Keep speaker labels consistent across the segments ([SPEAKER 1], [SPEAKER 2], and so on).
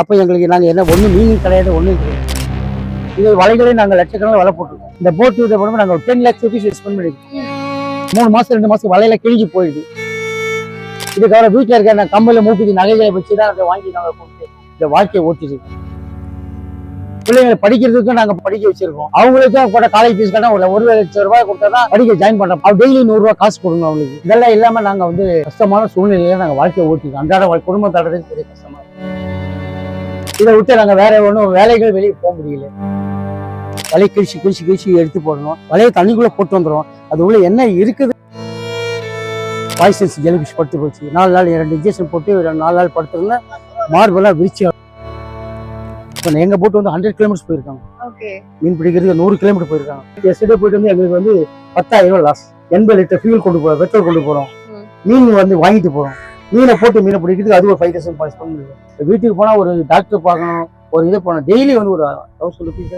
[SPEAKER 1] அப்போ எங்களுக்கு நாங்கள் என்ன ஒன்றும் மீனிங் கிடையாது ஒன்றும் கிடையாது. இது வலைகளே நாங்கள் லட்சக்கணக்கில் வலை போட்டிருக்கோம். இந்த போட்டு இதை போடும்போது நாங்கள் டென் லேக்ஸ் ருபீஸ் ஸ்பெண்ட் பண்ணிருக்கோம். மூணு மாதம் ரெண்டு மாதம் வலையில கிழிஞ்சு போயிடுது. இதுக்காக வீட்டில் இருக்க நான் கம்பல மூக்குத்தி நகைகளை வச்சு தான் அதை வாங்கி நாங்கள் கொடுத்து இந்த வாழ்க்கையை ஓட்டிருக்கோம். பிள்ளைங்களை படிக்கிறதுக்கும் நாங்க படிக்க வச்சிருக்கோம். அவங்களுக்கும் கூட காலேஜ் ஃபீஸ் கட்ட ஒரு ஒரு லட்சம் ரூபாய் கொடுத்தா தான் படிக்க ஜாயின் பண்றோம். அவர் டெய்லி ரூபாய் காசு கொடுங்க அவங்களுக்கு. இதெல்லாம் இல்லாம நாங்க வந்து கஷ்டமான சூழ்நிலையில நாங்க வாழ்க்கையை ஓட்டிருக்கோம். அன்றாட வாழ்~ பெரிய கஷ்டமா இருக்கு. இதை விட்டு நாங்கள் வேற ஒன்றும் வேலைகள் வெளியே போக முடியல. வலை கிழிச்சு கிழிச்சு கிழிச்சு எடுத்து போடணும். வலையை தண்ணிக்குள்ள போட்டு வந்துடும் அது உள்ள என்ன இருக்குது? பாய்சன்ஸ் ஜெலிபிஷ் படுத்து போச்சு. நாலு நாள் ரெண்டு இன்ஜெக்ஷன் போட்டு நாலு நாள் படுத்துருந்தா மார்பெல்லாம் விரிச்சு இப்போ எங்க போட்டு வந்து ஹண்ட்ரட் கிலோமீட்டர்ஸ் போயிருக்காங்க. மீன் பிடிக்கிறதுக்கு நூறு கிலோமீட்டர் போயிருக்காங்க. எஸ்டே போயிட்டு வந்து எங்களுக்கு வந்து பத்தாயிரம் ரூபாய் லாஸ் எண்பது லிட்டர் ஃபியூல் கொண்டு போறோம் பெட்ரோல் கொண்டு போறோம்.
[SPEAKER 2] ம்.
[SPEAKER 1] மீன் வந்து வாங்கிட்டு போறோம். மீனை போட்டு மீனை பிடிக்கிறதுக்கு அது ஒரு ஃபைவ் தௌசண்ட் பாய்ஸ் பண்ணுது வீட்டுக்கு போனா ஒரு டாக்டர் பார்க்கணும் ஒரு இதை போனோம் டெய்லி வந்து ஒரு தௌசண்ட் ருபீஸ்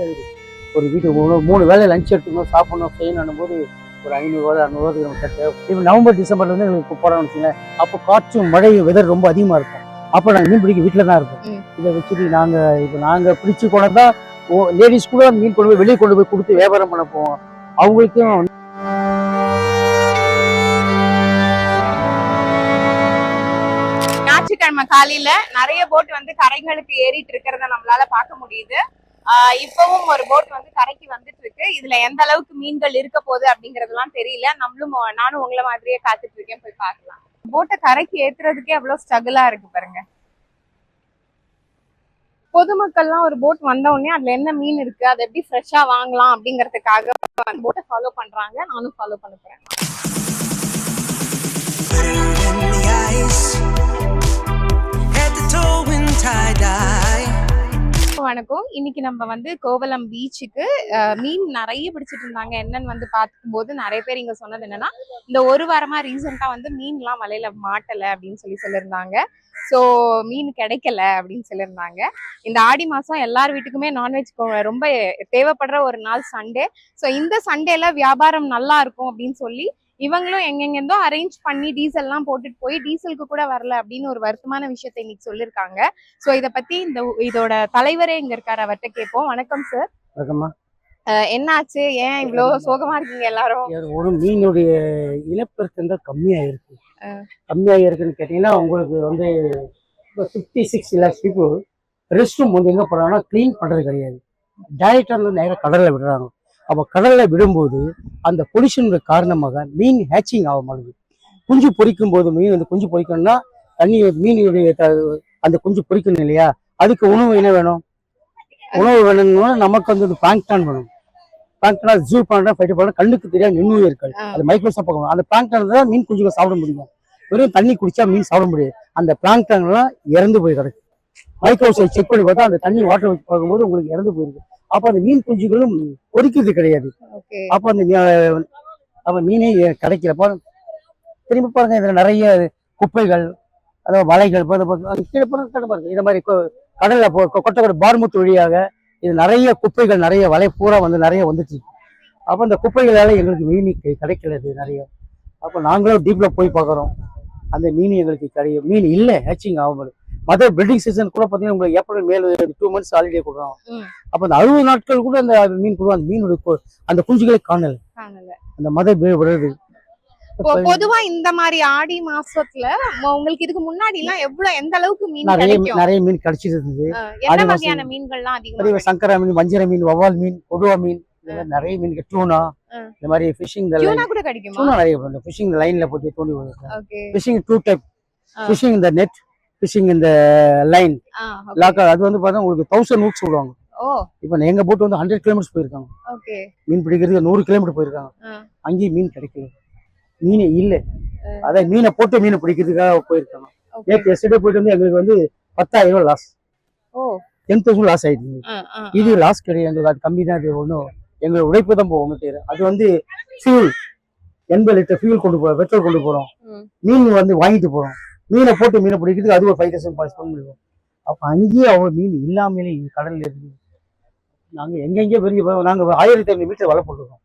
[SPEAKER 1] ஒரு வீட்டுக்கு போகணும் மூணு வேளை லஞ்ச் எடுத்துக்கணும் சாப்பிடணும் செய்யணும் போது ஒரு ஐநூறுரூவா அறநூறுவா நம்ம கட்ட இப்போ நவம்பர் டிசம்பர்ல இருந்து எங்களுக்கு போறோம்னு வச்சுங்களேன் அப்போ காற்றும் மழை வெதர் ரொம்ப அதிகமா இருக்கும். அப்போ நாங்கள் மீன் பிடிக்க வீட்டில் தான் இருப்போம். இதை வச்சுட்டு நாங்க இப்போ நாங்க பிடிச்சு கொண்டா லேடிஸ் கூட மீன் கொண்டு போய் வெளியே கொண்டு போய் கொடுத்து வியாபாரம் பண்ண போவோம். அவங்களுக்கும் வந்து
[SPEAKER 2] காலையில நிறைய போட் வந்து கரைகளுக்கு ஏறிட்டு இருக்கிறத நம்மளால பார்க்க முடியுது. இப்பவும் ஒரு போட் வந்து கரைக்கு வந்துட்டு இருக்கு. இதுல எந்த அளவுக்கு மீன்கள் இருக்க போகுது அப்படிங்கறதெல்லாம் தெரியல. நம்மளும் நானும் உங்களை மாதிரியே காத்துட்டு இருக்கேன். போய் பார்க்கலாம். போட்டை கரைக்கு ஏத்துறதுக்கே எவ்வளவு ஸ்ட்ரகிளா இருக்கு பாருங்க. பொதுமக்கள்லாம் ஒரு போட் வந்த உடனே அதுல என்ன மீன் இருக்கு அதை எப்படி ஃப்ரெஷ்ஷா வாங்கலாம் அப்படிங்கறதுக்காக போட்டை ஃபாலோ பண்றாங்க. நானும் ஃபாலோ பண்ண போறேன். வணக்கம். இன்னைக்கு நம்ம வந்து கோவலம் பீச்சுக்கு மீன் நிறைய பிடிச்சிட்டு இருந்தாங்க. என்னன்னு வந்து பார்க்கும்போது நிறைய பேர் இங்க சொன்னது என்னன்னா இந்த ஒரு வாரமா ரீசெண்டா வந்து மீன்லாம் வலையில மாட்டல அப்படின்னு சொல்லி சொல்லியிருந்தாங்க. ஸோ மீன் கிடைக்கல அப்படின்னு சொல்லியிருந்தாங்க. இந்த ஆடி மாசம் எல்லார் வீட்டுக்குமே நான்வெஜ் ரொம்ப தேவைப்படுற ஒரு நாள் சண்டே. ஸோ இந்த சண்டேல வியாபாரம் நல்லா இருக்கும் அப்படின்னு சொல்லி இவங்களும் எங்கெங்கிருந்தோ அரேஞ்ச் பண்ணி டீசல்லாம் போட்டுட்டு போய் டீசலுக்கு கூட வரல அப்படின்னு ஒரு வருத்தமான விஷயத்தை இன்னைக்கு சொல்லியிருக்காங்க ஸோ இத பத்தி இந்த இதோட தலைவரே இங்க இருக்காரு அவர்கிட்ட கேட்போம். வணக்கம் சார்
[SPEAKER 1] வழக்கமா
[SPEAKER 2] என்னாச்சு? ஏன் இவ்ளோ சோகமா இருக்கீங்க எல்லாரும்?
[SPEAKER 1] ஒரு மீனுடைய இனப்பெருக்கம் தான் கம்மியாக இருக்கு. கம்மியாக இருக்குன்னு கேட்டிங்கன்னா உங்களுக்கு வந்து fifty six lakhs people rest room வந்து எங்கே போகிறாங்கன்னா க்ளீன் பண்ணுறது கிடையாது. டைரெக்டாக வந்து நேராக கடலில் விடுறாங்க. அப்போ கடலில் விடும்போது அந்த பொல்யூஷனுடைய காரணமாக மீன் ஹேச்சிங் ஆக மாட்டேங்குது குஞ்சு பொரிக்கும் போது மீன் வந்து குஞ்சு பொரிக்கணும்னா தண்ணி மீனுடைய அந்த குஞ்சு பொரிக்கணும் இல்லையா? அதுக்கு உணவு என்ன வேணும்? உணவு வேணும்னா நமக்கு வந்து பிளாங்டான் வேணும். பிளாங்டான் ஜூ பண்ணுறா ஃபைட் பண்ணுறா கண்ணுக்கு தெரியாத நுண்ணுயிர்கள். அது மைக்ரோசாப் பார்க்கணும் அந்த பிளாங்டான் தான் மீன் குஞ்சுகள் சாப்பிட முடியும். வெறும் தண்ணி குடிச்சா மீன் சாப்பிட முடியாது. அந்த பிளாங்டான் எல்லாம் இறந்து போய் கிடக்கு. மைக்ரோசைட் செக் பண்ணி பார்த்தா அந்த தண்ணி வாட்டர் வச்சு பார்க்கும்போது உங்களுக்கு இறந்து போயிருக்கு. அப்போ அந்த மீன் குஞ்சுகளும் பொரிக்கிறது கிடையாது. அப்போ அந்த அப்போ மீனே கிடைக்கல பாருங்க திரும்பி பாருங்க இதுல நிறைய குப்பைகள் அதாவது வலைகள் கீழே பாருங்க இந்த மாதிரி கடல்ல கொட்டக்கடை பார்முத்து வழியாக இது நிறைய குப்பைகள் நிறைய வலை பூரா வந்து நிறைய வந்துட்டு இருக்கு அப்போ இந்த குப்பைகளால எங்களுக்கு மீன் கி- கிடைக்கல இது நிறைய. அப்போ நாங்களும் டீப்ல போய் பார்க்குறோம். அந்த மீன் எங்களுக்கு கிடையாது மீன் இல்லை ஹேச்சிங் ஆகும்போது மற்ற பில்டிங் சீசன் கூட பார்த்தீங்கன்னா உங்களுக்கு ஏப்ரல் மேல் டூ மந்த்ஸ் ஹாலிடே கொடுக்குறோம்.
[SPEAKER 2] ம்.
[SPEAKER 1] அப்போ அந்த அறுபது நாட்கள் கூட அந்த மீன் கொடுவோம் அந்த மீனுடைய கொ- அந்த குஞ்சுகளை காணல. அந்த மத விடுறது.
[SPEAKER 2] பொதுவா இந்த மாதிரி ஆடி மாசத்துல உங்களுக்கு இதுக்கு முன்னாடி எல்லாம் எவ்வளவு எந்த அளவுக்கு மீன்
[SPEAKER 1] நிறைய நிறைய மீன் கிடைச்சிட்டு இருந்தது
[SPEAKER 2] என்ன வகையான மீன்கள்லாம் அதிகமா
[SPEAKER 1] சங்கரா மீன் வஞ்சர மீன் வவ்வால் மீன் கொடுவா மீன் நிறைய மீன் டூனா. இந்த மாதிரி ஃபிஷிங்
[SPEAKER 2] கூட கிடைக்குமா?
[SPEAKER 1] டூனா நிறைய ஃபிஷிங் லைன்ல போட்டு தோண்டி
[SPEAKER 2] okay.
[SPEAKER 1] Fishing two type. Fishing இந்த நெட் ஃபிஷிங் இந்த லைன். லாக்கர் அது வந்து பார்த்தா உங்களுக்கு தௌசண்ட் சொல்லுவாங்க.
[SPEAKER 2] ஓ.
[SPEAKER 1] இப்போ எங்க போட்டு வந்து ஹண்ட்ரட் கிலோமீட்டர்ஸ் போயிருக்காங்க. மீன் பிடிக்கிறதுக்கு நூறு கிலோமீட்டர் போயிருக்காங்க. அங்கேயும் மீன் கிடைக்கல. மீனே இல்லை. அதான் மீனை போட்டு மீனை பிடிக்கிறதுக்காக போயிருக்காங்க. நேற்று எஸ்டே போயிட்டு வந்து எங்களுக்கு வந்து பத்தாயிரம் ரூபாய் லாஸ் டென் தௌசண்ட் லாஸ் ஆயிடுச்சு. இது லாஸ் கிடையாது. எங்களுக்கு அது கம்மி தான். அது ஒன்றும் எங்களோட உழைப்பு தான் ஒன்றும் தெரியாது அது வந்து ஃபியூல் எண்பது லிட்டர் ஃபியூல் கொண்டு போகிறோம் பெட்ரோல் கொண்டு போகிறோம். மீன் வந்து வாங்கிட்டு போகிறோம் மீனை போட்டு மீனை பிடிக்கிறதுக்கு அது ஒரு ஃபைவ் தௌசண்ட் பாய்ஸ் பண்ண முடியும். அப்போ அங்கேயே அவ்வளோ மீன் இல்லாமலே கடல்ல இருக்கு நாங்கள் எங்கெங்கே பெரிய நாங்கள் ஆயிரத்தி ஐநூறு மீட்டர் வலை போட்டுருக்கோம்.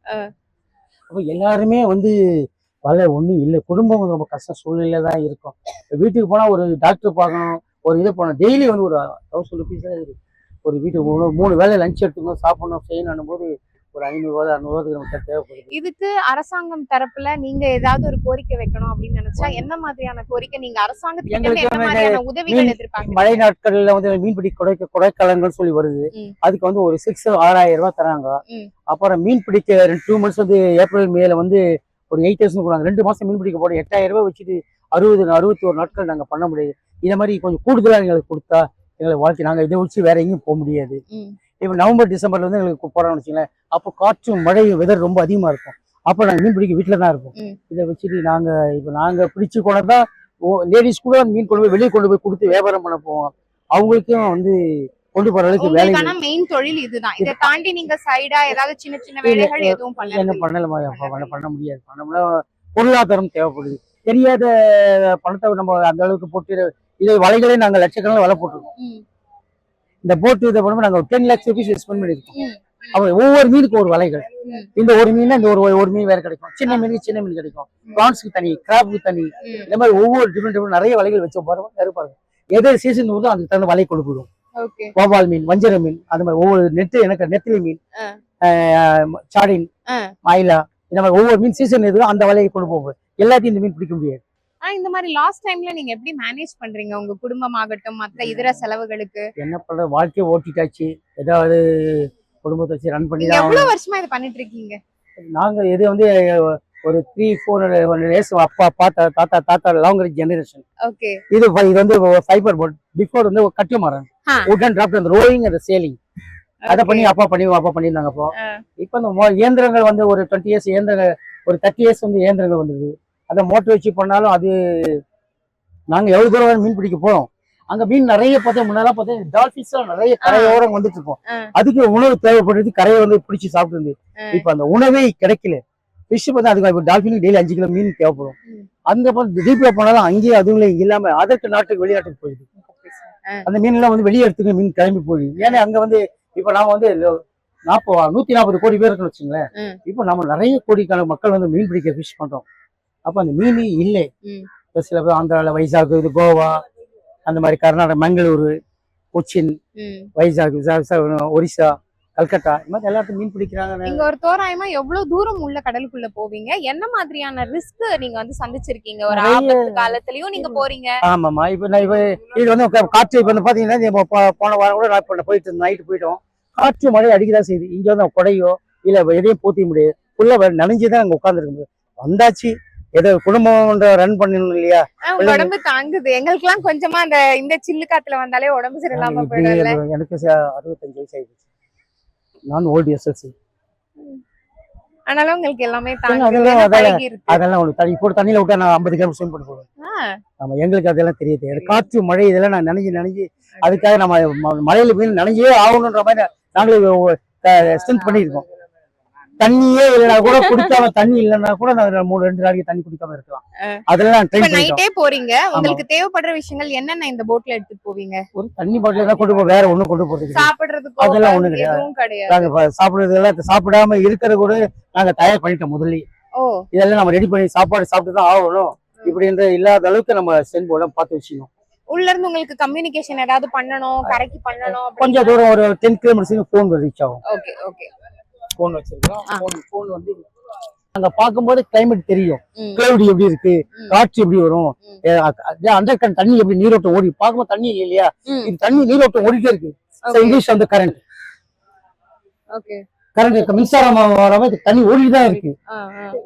[SPEAKER 1] அப்போ எல்லாருமே வந்து வலை ஒன்றும் இல்லை. குடும்பம் ரொம்ப கஷ்ட சூழ்நிலையில தான் இருக்கும். வீட்டுக்கு போனால் ஒரு டாக்டர் பார்க்கணும் ஒரு இது போனோம் டெய்லி வந்து ஒரு தௌசண்ட் ருபீஸ் ஒரு வீட்டுக்கு மூணு மூணு வேளை லஞ்ச் எடுத்துக்கணும் சாப்பிடணும் செய்யணும் போது ஒரு ஐநூறுரூவா அறுநூறுவா நமக்கு தேவைப்படுது.
[SPEAKER 2] இதுக்கு அரசாங்கம் தரப்புல நீங்க ஏதாவது ஒரு கோரிக்கை வைக்கணும் அப்படின்னு நினைச்சா என்ன மாதிரியான கோரிக்கை? நீங்க அரசாங்கத்துக்கு உதவிகள் எதிர்பார்க்க
[SPEAKER 1] மழை நாட்கள்ல வந்து மீன்பிடி கொடை கொடைக்காலங்கள் சொல்லி வருது. அதுக்கு வந்து ஒரு சிக்ஸ் ஆறாயிரம் ரூபாய் தராங்க. அப்புறம் மீன் பிடிக்க ரெண்டு டூ மந்த்ஸ் வந்து ஏப்ரல் மேல வந்து ஒரு எயிட் தௌசண்ட் கொடுக்குறாங்க. ரெண்டு மாசம் மீன் பிடிக்க போட எட்டாயிரம் ரூபாய் வச்சுட்டு அறுபது அறுபத்தி ஒரு நாட்கள் நாங்க பண்ண முடியாது. இந்த மாதிரி கொஞ்சம் கூடுதலா எங்களுக்கு கொடுத்தா எங்களுக்கு வாழ்க்கை நாங்க இதை வச்சு வேற எங்கேயும் போக முடியாது. இப்போ நவம்பர் டிசம்பர்ல வந்து எங்களுக்கு போறோம்னு வச்சுங்களேன் அப்போ காற்றும் மழையும் வெதர் ரொம்ப அதிகமா இருக்கும். அப்போ நாங்க மீன் பிடிக்க வீட்டில் தான் இருப்போம். இதை வச்சுட்டு நாங்க இப்போ நாங்க பிடிச்சு கொண்டு தான் லேடிஸ் கூட மீன் கொண்டு போய் வெளியே கொண்டு போய் கொடுத்து வியாபாரம் பண்ண போவோம். அவங்களுக்கும் வந்து கொண்டு போற அளவுக்கு வேலை
[SPEAKER 2] மெயின் தொழில் இதுதான். இதை தாண்டி நீங்க சைடா ஏதாவது சின்ன சின்ன வேலைகள் எதுவும்
[SPEAKER 1] என்ன
[SPEAKER 2] பண்ணல
[SPEAKER 1] பண்ணலாமா அப்ப பண்ண பண்ண முடியாது. பண்ணோம்னா பொருளாதாரம் தேவைப்படுது. தெரியாத பணத்தை நம்ம அந்த அளவுக்கு போட்டு இதை வலைகளே நாங்க லட்சக்கணக்கில் வலை போட்டிருக்கோம். இந்த போட்டு இதை பண்ணும்போது நாங்க டென் லேக்ஸ் ருபீஸ் ஸ்பெண்ட் பண்ணிருக்கோம்.
[SPEAKER 2] ம்.
[SPEAKER 1] அப்ப ஒவ்வொரு மீனுக்கு ஒரு வலைகள். இந்த ஒரு மீன் இந்த ஒரு ஒரு மீன் வேற கிடைக்கும். சின்ன மீனுக்கு சின்ன மீன் கிடைக்கும். ப்ரான்ஸ்க்கு தனி கிராப்க்கு தனி. இந்த மாதிரி ஒவ்வொரு டிஃப்ரெண்ட் டிஃப்ரெண்ட் நிறைய வலைகள் வச்சு பாருங்க வேறு பாருங்க. எது சீசன் வருதோ அதுக்கு தகுந்த வலை கொடுக்கணும்
[SPEAKER 2] ஓகே.
[SPEAKER 1] கோபால் மீன் வஞ்சர மீன் அந்த மாதிரி ஒவ்வொரு நெட்டு எனக்கு நெத்திலி மீன் சாடின். மயிலா இந்த மாதிரி ஒவ்வொரு மீன் சீசன் எதுவோ அந்த வலையை கொண்டு போகும். எல்லாத்தையும் இந்த மீன் பிடிக்க முடியாது.
[SPEAKER 2] ஆனா இந்த மாதிரி லாஸ்ட் டைம்ல நீங்க எப்படி மேனேஜ் பண்றீங்க? உங்க குடும்பமாகட்டும் மத்த இதர செலவுகளுக்கு?
[SPEAKER 1] என்ன பண்ற வாழ்க்கையை ஓட்டிட்டாச்சு. ஏதாவது குடும்பத்தை வச்சு ரன் பண்ணி
[SPEAKER 2] எவ்வளவு வருஷமா இதை பண்ணிட்டு இருக்கீங்க?
[SPEAKER 1] நாங்க இது வந்து ஒரு த்ரீ ஃபோர் இயர்ஸ் அப்பா தாத்தா தாத்தா தாத்தா லாங் ஜெனரேஷன்
[SPEAKER 2] ஓகே
[SPEAKER 1] இது இது வந்து ஃபைபர் போர்ட் பிஃபோர் வந்து கட்டிய மரம். உடன் டிராப்ட் அந்த ரோயிங் அந்த சேலிங் அதை பண்ணி அப்பா பண்ணி அப்பா பண்ணியிருந்தாங்க அப்போ.
[SPEAKER 2] ஆ.
[SPEAKER 1] இப்போ இந்த இயந்திரங்கள் வந்து ஒரு டுவெண்ட்டி இயர்ஸ் இயந்திரங்கள் ஒரு தேர்ட்டி இயர்ஸ் வந்து இயந்திரங்கள் வந்தது. அதை மோட்டர் வச்சு பண்ணாலும் அது நாங்க எவ்வளவு தூரம் மீன் பிடிக்க போறோம். அங்க மீன் நிறைய பார்த்தா முன்னாலாம் பார்த்தா டால்பின்ஸ் நிறைய கரையோரம் வந்துட்டு இருக்கோம். அதுக்கு உணவு தேவைப்படுறது கரையை வந்து பிடிச்சி சாப்பிட்டு. இப்ப அந்த உணவே கிடைக்கல. ஃபிஷ் பார்த்தா அதுக்கு டால்பினுக்கு டெய்லி அஞ்சு கிலோ மீன் தேவைப்படும்.
[SPEAKER 2] ம்.
[SPEAKER 1] அந்த டீப்ல போனாலும் அங்கேயே அதுவும் இல்லாம அதற்கு நாட்டுக்கு வெளிநாட்டுக்கு போயிடுது. அந்த மீன் எல்லாம் வந்து வெளியே எடுத்துக்க மீன் கிளம்பி போயிடுது ஏன்னா அங்க வந்து இப்ப நாம வந்து நாற்பது நூத்தி நாற்பது கோடி பேர் இருக்குன்னு வச்சுங்களேன். இப்போ நம்ம நிறைய கோடிக்கான மக்கள் வந்து மீன் பிடிக்க ஃபிஷ் பண்றோம். அப்ப அந்த மீன் இல்லை. இப்ப சில பேர் ஆந்திரால வைசாக் இது கோவா அந்த மாதிரி கர்நாடகா மங்களூரு கொச்சின். வைசாக் விசா- விசா- ஒரிசா கல்கத்தா இந்த மாதிரி எல்லாத்தையும் மீன் பிடிக்கிறாங்க.
[SPEAKER 2] நீங்க ஒரு தோராயமா எவ்வளவு தூரம் உள்ள கடலுக்குள்ள போவீங்க? என்ன மாதிரியான ரிஸ்க் நீங்க வந்து சந்திச்சிருக்கீங்க? ஒரு ஆபத்து காலத்துலயும் நீங்க போறீங்க.
[SPEAKER 1] ஆமாம்மா. இப்போ நான் இப்போ இது வந்து காற்று இப்போ வந்து பார்த்தீங்கன்னா இப்போ போ- போன வாரம் கூட நான் போயிட்டு நைட்டு போயிட்டோம். காற்று மழை அடிக்கதான் செய்யுது. இங்கே வந்து குடையோ இல்லை எதையும் பூத்தி முடியாது. ஃபுல்லாக நனைஞ்சு தான் அங்கே உட்காந்துருக்க முடியும். வந்தாச்சு. ஏதோ குடும்பம் ரன் பண்ணணும் இல்லையா?
[SPEAKER 2] உடம்பு தாங்குது. எங்களுக்கு எல்லாம் கொஞ்சமா அந்த இந்த சில்லு காத்துல வந்தாலே உடம்பு சரியில்லாம போயிடும்ல.
[SPEAKER 1] எனக்கு அறுபத்தஞ்சு வயசு ஆயிடுச்சு. நான் ஓல்டு எஸ்எல்சி
[SPEAKER 2] ஆனாலும் உங்களுக்கு எல்லாமே
[SPEAKER 1] அதெல்லாம் தண்ணி இப்போ தண்ணியில் விட்டா நான் ஐம்பது கிலோமீட்டர் ஸ்விம் பண்ண போவேன்
[SPEAKER 2] ஆ,
[SPEAKER 1] ஆமா எங்களுக்கு அதெல்லாம் தெரியுது. காற்று மழை இதெல்லாம் நான் நனைஞ்சு நனைஞ்சு அதுக்காக நம்ம மழையில மீன் நனைஞ்சே ஆகணுன்ற மாதிரி நாங்களே ஸ்ட்ரென்த் பண்ணியிருக்கோம். தண்ணியே இல்லைனா கூட குடிக்காம தண்ணி இல்லைன்னா கூட நான் மூணு ரெண்டு நாளைக்கு தண்ணி குடிக்காம இருக்கலாம். அதெல்லாம் பண்ணிட்டோம்
[SPEAKER 2] நைட்டே போறீங்க. உங்களுக்கு தேவைப்படுற விஷயங்கள் என்னென்ன இந்த போட்ல எடுத்துட்டு போவீங்க?
[SPEAKER 1] ஒரு தண்ணி பாட்டில் தான் கொண்டு போ வேற ஒண்ணும் கொண்டு போறது.
[SPEAKER 2] சாப்பிடுறதுக்கோ
[SPEAKER 1] அதெல்லாம் ஒண்ணும் கிடையாது. நாங்க சாப்பிடுறது எல்லாம் சாப்பிடாம இருக்கிற கூட நாங்க தயார் பண்ணிட்டோம் முதல்ல இதெல்லாம் நம்ம ரெடி பண்ணி சாப்பாடு சாப்பிட்டு தான் ஆகணும். இப்படின்ற இல்லாத அளவுக்கு நம்ம சென்போட பார்த்து வச்சுக்கணும்.
[SPEAKER 2] உள்ள இருந்து உங்களுக்கு கம்யூனிகேஷன் ஏதாவது பண்ணணும் கரைக்கு பண்ணணும்
[SPEAKER 1] கொஞ்சம் தூரம் ஒரு டென் கிலோமீட்டர்ஸ் ஃபோன் ரீச் ஆகும்.
[SPEAKER 2] ஓகே ஓகே
[SPEAKER 1] ஃபோன் வச்சிருக்கோம்
[SPEAKER 2] ஆ.
[SPEAKER 1] ஃபோன் ஃபோன் வந்து அங்க பார்க்கும்போது கிளைமேட் தெரியும்.
[SPEAKER 2] ம்.
[SPEAKER 1] கிளவுடி எப்படி இருக்கு. காற்று எப்படி வரும். அண்டர் கரண்ட் தண்ணி எப்படி நீரோட்டம் ஓடி பார்க்கும்போது தண்ணி இல்லை இல்லையா. இது தண்ணி நீரோட்டம் ஓடிட்டே இருக்கு. இங்கிலீஷ் வந்து கரண்ட் கரண்ட் மின்சாரம் வராம இது தண்ணி ஓடிட்டு தான் இருக்கு.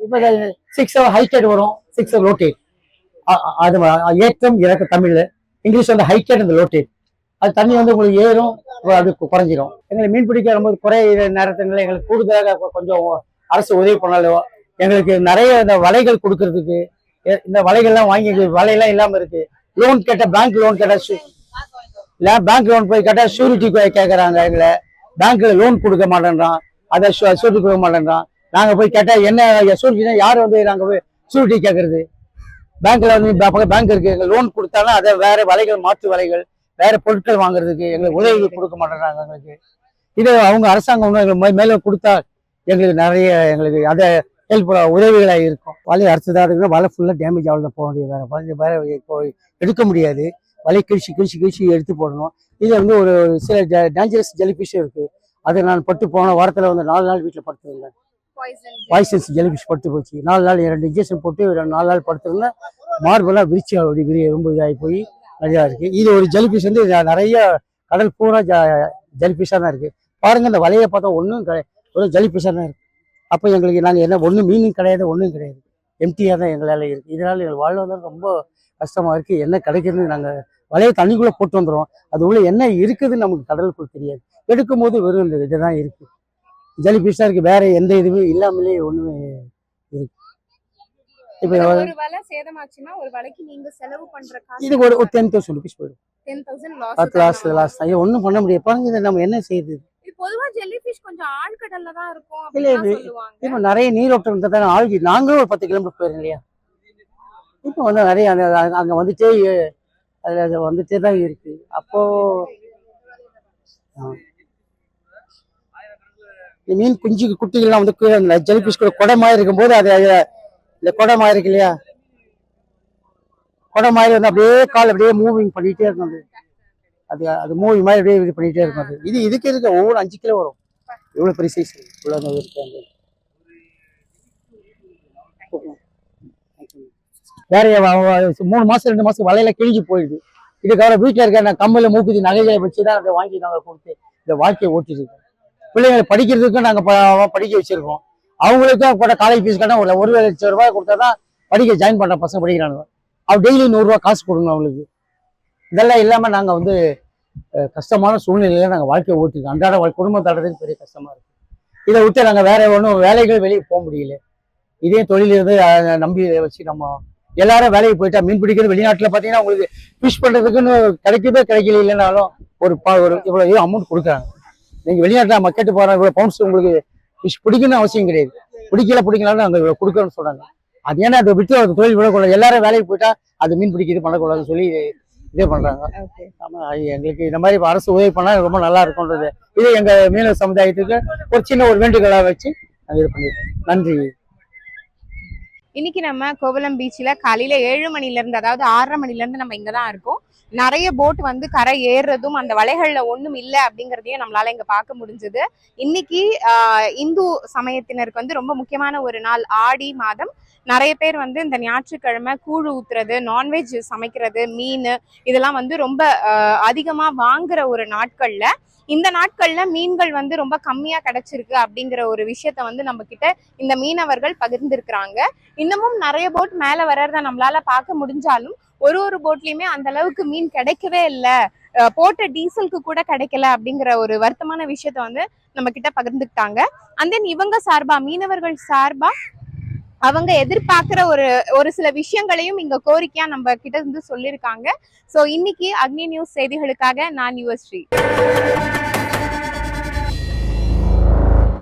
[SPEAKER 1] இப்ப சிக்ஸ் ஹைடேட் வரும். சிக்ஸ் லோட்டேட் அது ஏற்றம் இறக்க தமிழ்ல இங்கிலீஷ் வந்து ஹைடேட் அந்த லோட்டேட் அது தண்ணி வந்து உங்களுக்கு ஏறும் அது குறைஞ்சிரும். எங்களுக்கு மீன் பிடிக்க வரும்போது குறைய நேரத்துல எங்களுக்கு கூடுதலாக கொஞ்சம் அரசு உதவி பண்ணாலோ எங்களுக்கு நிறைய இந்த வலைகள் கொடுக்கறதுக்கு இந்த வலைகள்லாம் வாங்கி வலையெல்லாம் இல்லாம இருக்கு. லோன் கேட்ட பேங்க் லோன் கேட்டா பேங்க் லோன் போய் கேட்டா ஷூரிட்டி கேட்கறாங்க எங்களை. பேங்க்ல லோன் கொடுக்க மாட்டேன்றான். அதை ஷூரிட்டி கொடுக்க மாட்டேன்றான். நாங்க போய் கேட்டா என்ன ஷூரிட்டினா யார் வந்து நாங்க போய் ஷூரிட்டி கேட்கறது பேங்க்ல வந்து பேங்க் இருக்கு. லோன் கொடுத்தாலும் அதை வேற வலைகள் மாற்று வலைகள் வேற பொருட்கள் வாங்குறதுக்கு எங்களுக்கு உதவி கொடுக்க மாட்டேறாங்க எங்களுக்கு. இது அவங்க அரசாங்கம் இன்னும் எங்களுக்கு மே- மேலும் கொடுத்தா எங்களுக்கு நிறைய எங்களுக்கு அதை ஹெல்ப் உதவிகளா இருக்கும். வலை அரைச்சதா இருக்கு வலை ஃபுல்லா டேமேஜ் ஆகுது. போக வேண்டியது வேற வலை வேற இப்போ எடுக்க முடியாது. வலை கிழிச்சு கிழிச்சு கிழிச்சு எடுத்து போடணும். இது வந்து ஒரு சில டேஞ்சரஸ் ஜெலிஃபிஷும் இருக்கு. அது நான் பட்டு போன வாரத்தில் வந்து நாலு நாள் வீட்டில் படுத்திருந்தேன். பாய்சன்ஸ் ஜெலிஃபிஷ் பட்டு போச்சு. நாலு நாள் ரெண்டு இன்ஜெக்ஷன் போட்டு நாலு நாள் படுத்திருந்தேன். மார்பெல்லாம் விரிச்சு அப்படி விரிய ரொம்ப இதாகி போய். நிறையா இருக்கு. இது ஒரு ஜெலிஃபிஷ் வந்து நிறைய கடல் பூரா ஜெலிஃபிஷாக தான் இருக்கு. பாருங்க இந்த வலையை பார்த்தா ஒன்றும் கிடையாது ஒரு ஜெலிஃபிஷாக தான் இருக்கு. அப்போ எங்களுக்கு நாங்கள் என்ன ஒன்றும் மீனும் கிடையாது ஒன்றும் கிடையாது. எம்டியாக தான் எங்களால் இருக்கு. இதனால எங்கள் வாழ்வாதாரம் ரொம்ப கஷ்டமாக இருக்கு. என்ன கிடைக்குதுன்னு நாங்கள் வலையை தண்ணிக்குள்ளே போட்டு வந்துடுவோம் அது உள்ள என்ன இருக்குதுன்னு நமக்கு கடலுக்குள் தெரியாது. எடுக்கும்போது வெறும் இந்த இதுதான் இருக்கு. ஜெலிஃபிஷாக இருக்கு. வேற எந்த இதுவுமே இல்லாமலே ஒன்றுமே இருக்கு. இப்போ
[SPEAKER 2] ஒரு வலை சேதமாச்சுன்னா ஒரு வலைக்கு நீங்க செலவு பண்ற காசு
[SPEAKER 1] இது ஒரு டென் தௌசண்ட் ருபீஸ் போயிடும்.
[SPEAKER 2] டென் தௌசண்ட்
[SPEAKER 1] பத்து லாஸ்ட் லாஸ்ட் ஐயோ ஒன்றும் பண்ண முடியாது. பாருங்க இதை நம்ம என்ன செய்யுது?
[SPEAKER 2] பொதுவா ஜெல்லிஃபிஷ் கொஞ்சம் ஆழ்கடல்ல தான் இருக்கும்
[SPEAKER 1] இல்ல, இப்போ நிறைய நீரோட்டம் இருந்தால் தானே ஆழ்கி நாங்களும் ஒரு பத்து கிலோமீட்டர் போயிருந்தோம் இல்லையா? இப்போ வந்து நிறைய அங்க- வந்துட்டே அதுல அது வந்துட்டே தான் இருக்கு. அப்போ மீன் குஞ்சு குட்டிகள்லாம் வந்து ஜெலிபிஷ் கூட குடை மாதிரி இருக்கும்போது அது இல்லை இந்த குடை மாதிரி இருக்கு இல்லையா? குடை மாதிரி வந்து அப்படியே கால் அப்படியே மூவிங் பண்ணிகிட்டே இருக்கும் அது. அது அது மூவிங் மாதிரி அப்படியே இது பண்ணிகிட்டே இருக்கும் அது. இது இதுக்கு இருக்க ஒவ்வொரு அஞ்சு கிலோ வரும்? எவ்வளோ பெரிய சைஸ் இவ்வளவு இருக்கு வேற மூணு மாதம் ரெண்டு மாதம் வலையில கிழிஞ்சு போயிடுது. இதுக்காக வீட்டில் இருக்க நான் கம்மல மூக்குதி நகைகளை வச்சு தான் அதை வாங்கி நாங்கள் கொடுத்து இந்த வாழ்க்கையை ஓட்டிட்டு இருக்கோம். பிள்ளைங்களை படிக்கிறதுக்கும் நாங்கள் ப- படிக்க வச்சுருக்கோம். அவங்களுக்கும் கூட காலேஜ் ஃபீஸ் கட்ட ஒரு ஒரு லட்சம் ரூபாய் கொடுத்தா தான் படிக்க ஜாயின் பண்ற பசங்க படிக்கிறானுங்க அவன் டெய்லி நூறுரூவா காசு கொடுக்கணும் அவங்களுக்கு. இதெல்லாம் இல்லாம நாங்க வந்து கஷ்டமான சூழ்நிலையில நாங்க வாழ்க்கையை ஓட்டிருக்கோம். அன்றாட வாழ்- குடும்பம் தடுறதுக்கு பெரிய கஷ்டமா இருக்கு. இதை விட்டு நாங்க வேற ஒன்றும் வேலைகள் வெளியே போக முடியல. இதே தொழில் இருந்து நம்பி வச்சு நம்ம எல்லாரும் வேலைக்கு போயிட்டா மீன் பிடிக்கிறது வெளிநாட்டுல பாத்தீங்கன்னா உங்களுக்கு ஃபிஷ் பண்றதுக்குன்னு கிடைக்கவே கிடைக்கல இல்லைனாலும் ஒரு பா ஒரு இவ்வளவு அமௌண்ட் கொடுக்குறாங்க. நீங்க வெளிநாட்டுல மக்கெட்டு போற இவ்வளவு பவுன்ஸ் உங்களுக்கு ஃபிஷ் பிடிக்கணும்னு அவசியம் கிடையாது. பிடிக்கல பிடிக்கலாம்னு அங்க கொடுக்கணும்னு சொல்றாங்க. அது ஏன்னா அதை விட்டு அந்த தொழில் விடக்கூடாது எல்லாரும் வேலைக்கு போயிட்டா அது மீன் பிடிக்கிறது பண்ணக்கூடாதுன்னு சொல்லி இதே பண்றாங்க. ஆமா அது எங்களுக்கு இந்த மாதிரி அரசு உதவி பண்ணா ரொம்ப நல்லா இருக்கும்ன்றது. இது எங்க மீனவ சமுதாயத்துக்கு ஒரு சின்ன ஒரு வேண்டுகோளா வச்சு நாங்க இது பண்ணிருக்கோம். நன்றி.
[SPEAKER 2] இன்னைக்கு நம்ம கோவலம் பீச்ல காலையில ஏழு மணில இருந்து அதாவது ஆறரை மணில இருந்து நம்ம இங்க தான் இருக்கோம். நிறைய போட் வந்து கரை ஏறுறதும் அந்த வலைகள்ல ஒண்ணும் இல்லை அப்படிங்கிறதையும் நம்மளால இங்க பார்க்க முடிஞ்சது. இன்னைக்கு இந்து சமயத்தினருக்கு வந்து ரொம்ப முக்கியமான ஒரு நாள் ஆடி மாதம். நிறைய பேர் வந்து இந்த ஞாயிற்றுக்கிழமை கூழ் ஊத்துறது நான்வெஜ் சமைக்கிறது மீன் இதெல்லாம் வந்து ரொம்ப அதிகமாக அதிகமா வாங்குற ஒரு நாட்கள்ல இந்த நாட்கள்ல மீன்கள் வந்து ரொம்ப கம்மியா கிடைச்சிருக்கு அப்படிங்கிற ஒரு விஷயத்த வந்து நம்ம கிட்ட இந்த மீனவர்கள் பகிர்ந்திருக்கிறாங்க. இன்னமும் நிறைய போட் மேல வர்றத நம்மளால பார்க்க முடிஞ்சாலும் ஒரு ஒரு போட்லயுமே அந்த அளவுக்கு மீன் கிடைக்கவே இல்லை. போட்ட டீசலுக்கு கூட கிடைக்கல அப்படிங்கிற ஒரு வருத்தமான விஷயத்த வந்து நம்ம கிட்ட பகிர்ந்துக்கிட்டாங்க. அண்ட் தென் இவங்க சார்பா மீனவர்கள் சார்பா அவங்க எதிர்பார்க்கிற ஒரு ஒரு சில விஷயங்களையும் இங்க கோரிக்கையா நம்ம கிட்ட இருந்து சொல்லியிருக்காங்க. ஸோ இன்னைக்கு அக்னி நியூஸ் செய்திகளுக்காக நான் யுவஸ்ரீ.